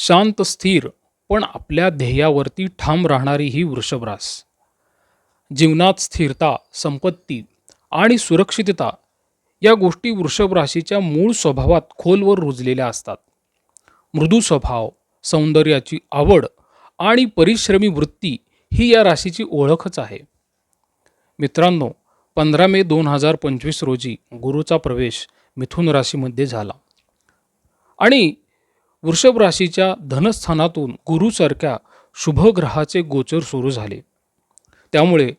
शांत स्थिर पण आपल्या ध्येयावरती ठाम राहणारी ही वृषभरास. जीवनात स्थिरता संपत्ती आणि सुरक्षितता या गोष्टी वृषभ राशीच्या मूळ स्वभावात खोलवर रुजलेल्या असतात. मृदू स्वभाव सौंदर्याची आवड आणि परिश्रमी वृत्ती ही या राशीची ओळखच आहे. मित्रांनो पंधरा मे दोन हजार पंचवीस रोजी गुरुचा प्रवेश मिथुन राशीमध्ये झाला. आणि वृषभ राशीच्या धनस्थानातून गुरुसारख्या शुभग्रहाचे गोचर सुरू झाले. त्यामुळे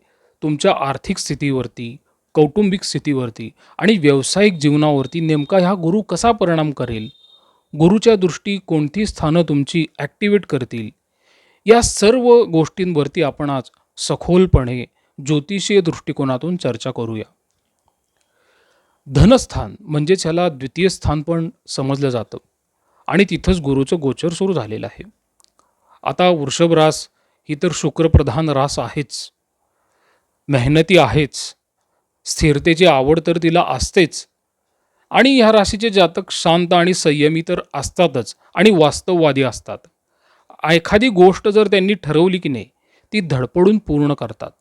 तुमच्या आर्थिक स्थितीवरती कौटुंबिक स्थितीवरती आणि व्यावसायिक जीवनावरती नेमका ह्या गुरु कसा परिणाम करेल? गुरुच्या दृष्टी कोणती स्थानं तुमची ॲक्टिवेट करतील? या सर्व गोष्टींवरती आपण आज सखोलपणे ज्योतिषीय दृष्टिकोनातून चर्चा करूया. धनस्थान म्हणजेच ह्याला द्वितीय स्थान पण समजलं जातं. आणि तिथंच गुरुचं गोचर सुरू झालेलं आहे. आता वृषभ रास ही तर शुक्रप्रधान रास आहेच. मेहनती आहेच. स्थिरतेची आवड तर तिला असतेच. आणि ह्या राशीचे जातक शांत आणि संयमी तर असतातच आणि वास्तववादी असतात. एखादी गोष्ट जर त्यांनी ठरवली की नाही ती धडपडून पूर्ण करतात.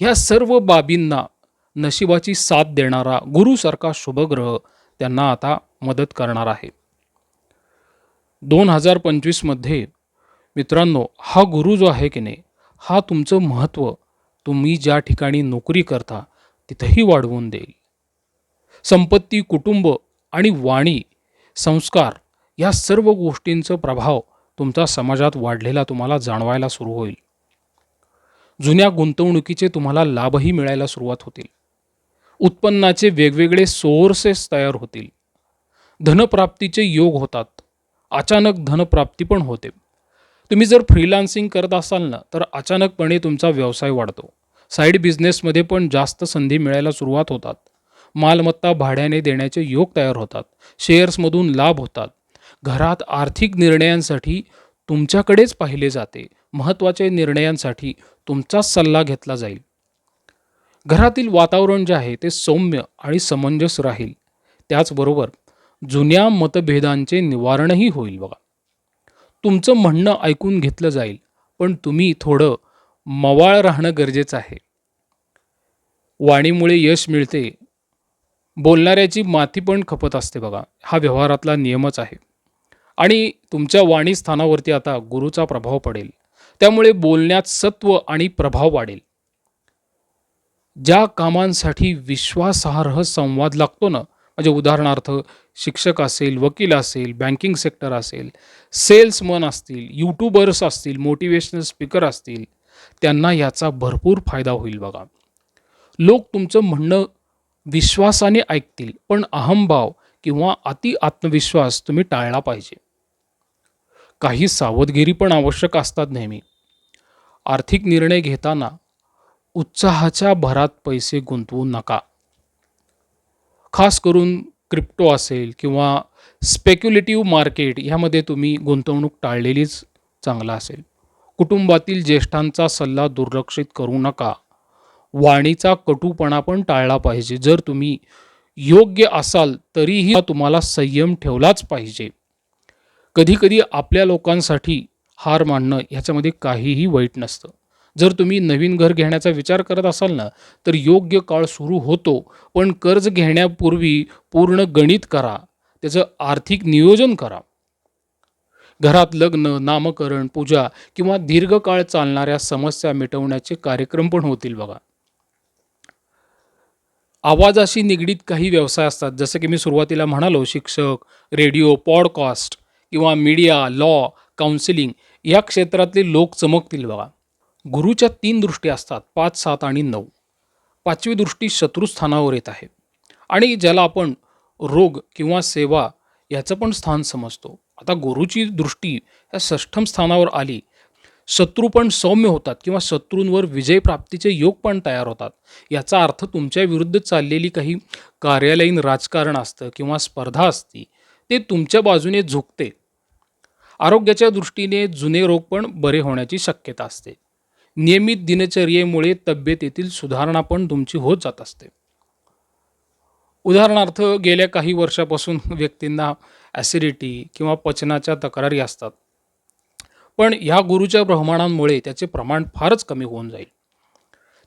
ह्या सर्व बाबींना नशिबाची साथ देणारा गुरुसारखा शुभग्रह त्यांना आता मदत करणार आहे. दोन हजार पंचवीसमध्ये मित्रांनो हा गुरु जो आहे की नाही हा तुमचं महत्त्व तुम्ही ज्या ठिकाणी नोकरी करता तिथंही वाढवून देईल. संपत्ती कुटुंब आणि वाणी संस्कार या सर्व गोष्टींचा प्रभाव तुमचा समाजात वाढलेला तुम्हाला जाणवायला सुरू होईल. जुन्या गुंतवणुकीचे तुम्हाला लाभही मिळायला सुरुवात होतील. उत्पन्नाचे वेगवेगळे सोर्सेस तयार होतील. धनप्राप्तीचे योग होतात. अचानक धनप्राप्ती पण होते. तुम्ही जर फ्रीलान्सिंग करत असाल ना तर अचानकपणे तुमचा व्यवसाय वाढतो. साईड बिझनेसमध्ये पण जास्त संधी मिळायला सुरुवात होतात. मालमत्ता भाड्याने देण्याचे योग तयार होतात. शेअर्समधून लाभ होतात. घरात आर्थिक निर्णयांसाठी तुमच्याकडेच पाहिले जाते. महत्त्वाचे निर्णयांसाठी तुमचाच सल्ला घेतला जाईल. घरातील वातावरण जे आहे ते सौम्य आणि समंजस राहील. त्याचबरोबर जुन्या मतभेदांचे निवारणही होईल बघा. तुमचं म्हणणं ऐकून घेतलं जाईल पण तुम्ही थोडं मवाळ राहणं गरजेचं आहे. वाणीमुळे यश मिळते. बोलणाऱ्याची माती पण खपत असते बघा. हा व्यवहारातला नियमच आहे. आणि तुमच्या वाणी स्थानावरती आता गुरुचा प्रभाव पडेल. त्यामुळे बोलण्यात सत्व आणि प्रभाव वाढेल. ज्या कामांसाठी विश्वासार्ह संवाद लागतो ना म्हणजे उदाहरणार्थ शिक्षक असेल वकील असेल बँकिंग सेक्टर असेल सेल्समन असतील यूट्यूबर्स असतील मोटिवेशनल स्पीकर असतील त्यांना याचा भरपूर फायदा होईल बघा. लोक तुमचं म्हणणं विश्वासाने ऐकतील पण अहंभाव किंवा अति आत्मविश्वास तुम्ही टाळला पाहिजे. काही सावधगिरी पण आवश्यक असतात नेहमी. आर्थिक निर्णय घेताना उत्साहाच्या भरात पैसे गुंतवू नका. खास करून क्रिप्टो असेल किंवा स्पेक्युलेटिव्ह मार्केट ह्यामध्ये तुम्ही गुंतवणूक टाळलेलीच चांगला असेल. कुटुंबातील ज्येष्ठांचा सल्ला दुर्लक्षित करू नका. वाणीचा कटूपणा पण टाळला पाहिजे. जर तुम्ही योग्य असाल तरीही तुम्हाला संयम ठेवलाच पाहिजे. कधीकधी आपल्या लोकांसाठी हार मानणं ह्याच्यामध्ये काहीही वाईट नसतं. जर तुम्ही नवीन घर घेण्याचा विचार करत असाल ना तर योग्य काळ सुरू होतो पण कर्ज घेण्यापूर्वी पूर्ण गणित करा त्याचं आर्थिक नियोजन करा. घरात लग्न नामकरण पूजा किंवा दीर्घकाळ चालणाऱ्या समस्या मिटवण्याचे कार्यक्रम पण होतील बघा. आवाजाशी निगडीत काही व्यवसाय असतात जसं की मी सुरुवातीला म्हणालो शिक्षक रेडिओ पॉडकास्ट किंवा मीडिया लॉ काउन्सिलिंग या क्षेत्रातले लोक चमकतील बघा. गुरुच्या तीन दृष्टी असतात पाच सात आणि नऊ. पाचवी दृष्टी शत्रुस्थानावर येत आहे. आणि ज्याला आपण रोग किंवा सेवा याचं पण स्थान समजतो. आता गुरुची दृष्टी या षष्ठम स्थानावर आली शत्रू पण सौम्य होतात किंवा शत्रूंवर विजय प्राप्तीचे योग पण तयार होतात. याचा अर्थ तुमच्या विरुद्ध चाललेली काही कार्यालयीन राजकारण असतं किंवा स्पर्धा असती ते तुमच्या बाजूने झुकते. आरोग्याच्या दृष्टीने जुने रोग पण बरे होण्याची शक्यता असते. नियमित दिनचर्येमुळे तब्येतीतील सुधारणा पण तुमची होत जात असते. उदाहरणार्थ गेल्या काही वर्षापासून व्यक्तींना ॲसिडिटी किंवा पचनाच्या तक्रारी असतात. पण या गुरुच्या प्रमाणांमुळे त्याचे प्रमाण फारच कमी होऊन जाईल.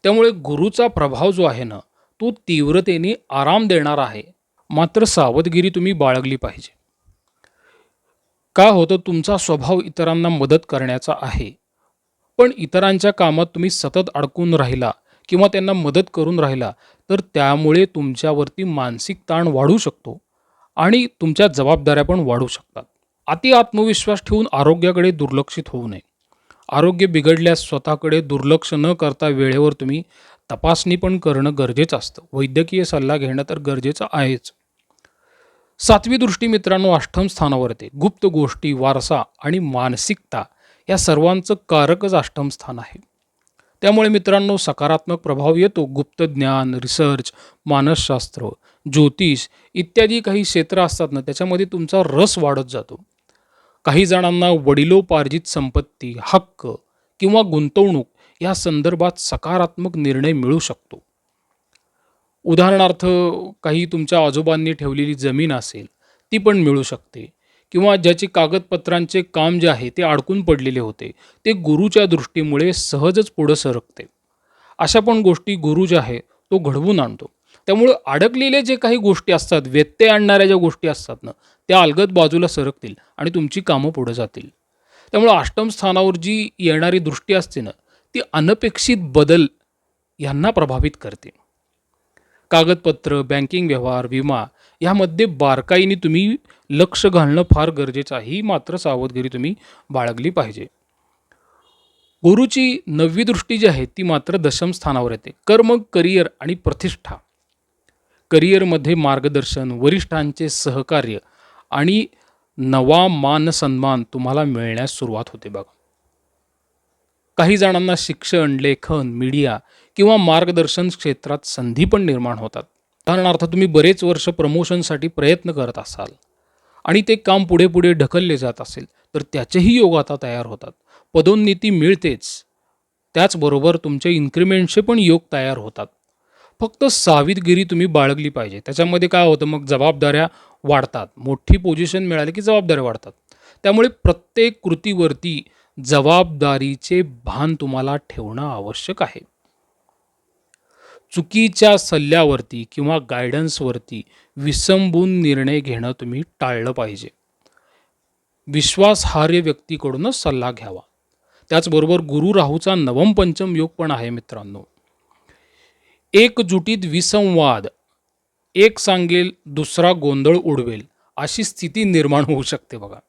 त्यामुळे गुरुचा प्रभाव जो आहे ना तो तीव्रतेने आराम देणार आहे. मात्र सावधगिरी तुम्ही बाळगली पाहिजे. का होतं? तुमचा स्वभाव इतरांना मदत करण्याचा आहे. पण इतरांच्या कामात तुम्ही सतत अडकून राहिला किंवा त्यांना मदत करून राहिला तर त्यामुळे तुमच्यावरती मानसिक ताण वाढू शकतो आणि तुमच्या जबाबदाऱ्या पण वाढू शकतात. अति आत्मविश्वास ठेवून आरोग्याकडे दुर्लक्षित होऊ नये. आरोग्य बिघडल्यास स्वतःकडे दुर्लक्ष न करता वेळेवर तुम्ही तपासणी पण करणं गरजेचं असतं. वैद्यकीय सल्ला घेणं तर गरजेचं आहेच. सातवी दृष्टी मित्रांनो अष्टम स्थानावर येते. गुप्त गोष्टी वारसा आणि मानसिकता या सर्वांचं कारकच अष्टमस्थान आहे. त्यामुळे मित्रांनो सकारात्मक प्रभाव येतो. गुप्त ज्ञान रिसर्च मानसशास्त्र ज्योतिष इत्यादी काही क्षेत्र असतात ना त्याच्यामध्ये तुमचा रस वाढत जातो. काही जणांना वडिलोपार्जित संपत्ती हक्क किंवा गुंतवणूक या संदर्भात सकारात्मक निर्णय मिळू शकतो. उदाहरणार्थ काही तुमच्या आजोबांनी ठेवलेली जमीन असेल ती पण मिळू शकते. किंवा ज्याचे कागदपत्रांचे काम जे आहे ते अडकून पडलेले होते ते गुरुच्या दृष्टीमुळे सहजच पुढं सरकते. अशा पण गोष्टी गुरु जे आहे तो घडवून आणतो. त्यामुळे अडकलेले जे काही गोष्टी असतात व्यत्यय आणणाऱ्या ज्या गोष्टी असतात ना त्या अलगद बाजूला सरकतील आणि तुमची कामं पुढे जातील. त्यामुळे अष्टम स्थानावर जी येणारी दृष्टी असते ना ती अनपेक्षित बदल यांना प्रभावित करते. कागदपत्र बँकिंग व्यवहार विमा यामध्ये बारकाईने तुम्ही लक्ष घालणं फार गरजेचं आहे. ही मात्र सावधगिरी तुम्ही बाळगली पाहिजे. गुरुची नववी दृष्टी जी आहे ती मात्र दशम स्थानावर येते. कर्म करिअर आणि प्रतिष्ठा. करिअरमध्ये मार्गदर्शन वरिष्ठांचे सहकार्य आणि नवा मान सन्मान तुम्हाला मिळण्यास सुरुवात होते बघा. काही जणांना शिक्षण लेखन मीडिया किंवा मार्गदर्शन क्षेत्रात संधी पण निर्माण होतात. उदाहरणार्थ तुम्ही बरेच वर्ष प्रमोशनसाठी प्रयत्न करत असाल आणि ते काम पुढे पुढे ढकलले जात असेल तर त्याचेही योग आता तयार होतात. पदोन्नती मिळतेच. त्याचबरोबर तुमच्या इन्क्रिमेंटचे पण योग तयार होतात. फक्त सावधगिरी तुम्ही बाळगली पाहिजे. त्याच्यामध्ये काय होतं मग जबाबदाऱ्या वाढतात. मोठी पोझिशन मिळाली की जबाबदाऱ्या वाढतात. त्यामुळे प्रत्येक कृतीवरती जबाबदारीचे भान तुम्हाला ठेवणं आवश्यक आहे. चुकीच्या सल्ल्यावरती किंवा गायडन्सवरती विसंबून निर्णय घेणं तुम्ही टाळलं पाहिजे. विश्वासार्ह व्यक्तीकडूनच सल्ला घ्यावा. त्याचबरोबर गुरु राहूचा नवम पंचम योग पण आहे मित्रांनो. एकजुटीत विसंवाद एक सांगेल दुसरा गोंधळ उडवेल अशी स्थिती निर्माण होऊ शकते बघा.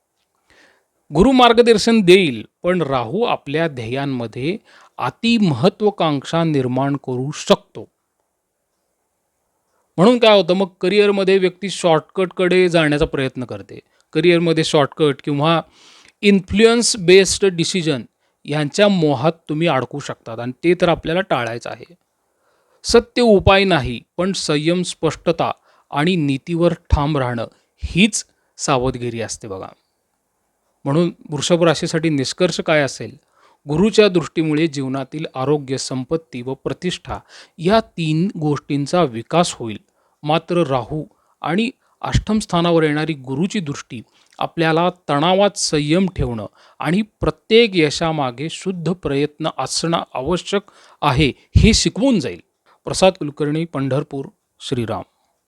गुरु मार्गदर्शन देईल पण राहू आपल्या ध्येयांमध्ये अति महत्वाकांक्षा निर्माण करू शकतो. म्हणून काय होतं मग करिअरमध्ये व्यक्ती शॉर्टकटकडे जाण्याचा प्रयत्न करते. करिअरमध्ये शॉर्टकट किंवा इन्फ्लुएन्स बेस्ड डिसिजन यांच्या मोहात तुम्ही अडकू शकतात आणि ते तर आपल्याला टाळायचं आहे. सत्य उपाय नाही पण संयम स्पष्टता आणि नीतीवर ठाम राहणं हीच सावधगिरी असते बघा. म्हणून वृषभ राशीसाठी निष्कर्ष काय असेल? गुरुच्या दृष्टीमुळे जीवनातील आरोग्य संपत्ती व प्रतिष्ठा या तीन गोष्टींचा विकास होईल. मात्र राहू आणि अष्टम स्थानावर येणारी गुरुची दृष्टी आपल्याला तणावात संयम ठेवणं आणि प्रत्येक यशामागे शुद्ध प्रयत्न असणं आवश्यक आहे हे शिकवून जाईल. प्रसाद कुलकर्णी पंढरपूर श्रीराम.